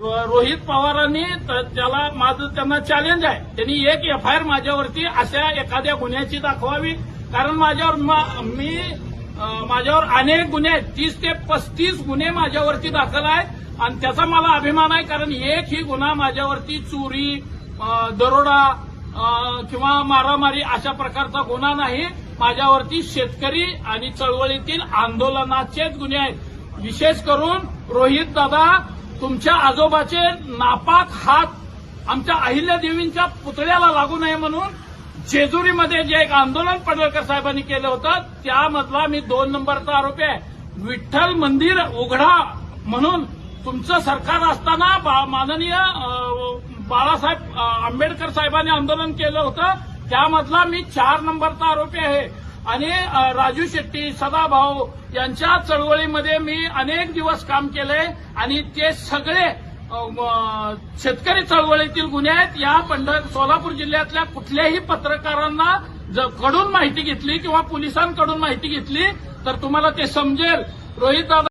रोहित पवारांनी त्याला माझं त्यांना चॅलेंज आहे. त्यांनी एक एफ आय आर माझ्यावरती अशा एखाद्या गुन्ह्याची दाखवावी. कारण माझ्यावर मी माझ्यावर अनेक गुन्हे आहेत. तीस ते पस्तीस गुन्हे माझ्यावरती दाखल आहेत. आणि त्याचा मला अभिमान आहे कारण एक ही गुन्हा माझ्यावरती चोरी दरोडा किंवा मारामारी अशा प्रकारचा गुन्हा नाही. माझ्यावरती शेतकरी आणि चळवळीतील आंदोलनाचेच गुन्हे आहेत. विशेष करून रोहित दादा तुमच्या आजोबाचे नापाक हात आमच्या अहिल्यादेवींच्या पुतळ्याला लागू नये म्हणून जेजुरीमध्ये जे एक आंदोलन पडळकर साहेबांनी केलं होतं त्यामधला मी दोन नंबरचा आरोपी आहे. विठ्ठल मंदिर उघडा म्हणून तुमचं सरकार असताना बा- माननीय बाळासाहेब आंबेडकर साहेबांनी आंदोलन केलं होतं. त्यामधला मी चार नंबरचा आरोपी आहे. आणि राजू शेट्टी सदाभाऊ यांच्या चळवळीमध्ये मी अनेक दिवस काम केलंय आणि ते सगळे शेतकरी चळवळीतील गुन्हे आहेत. या पंढर सोलापूर जिल्ह्यातल्या कुठल्याही पत्रकारांना कडून माहिती घेतली किंवा पोलिसांकडून माहिती घेतली तर तुम्हाला ते समजेल. रोहित दादा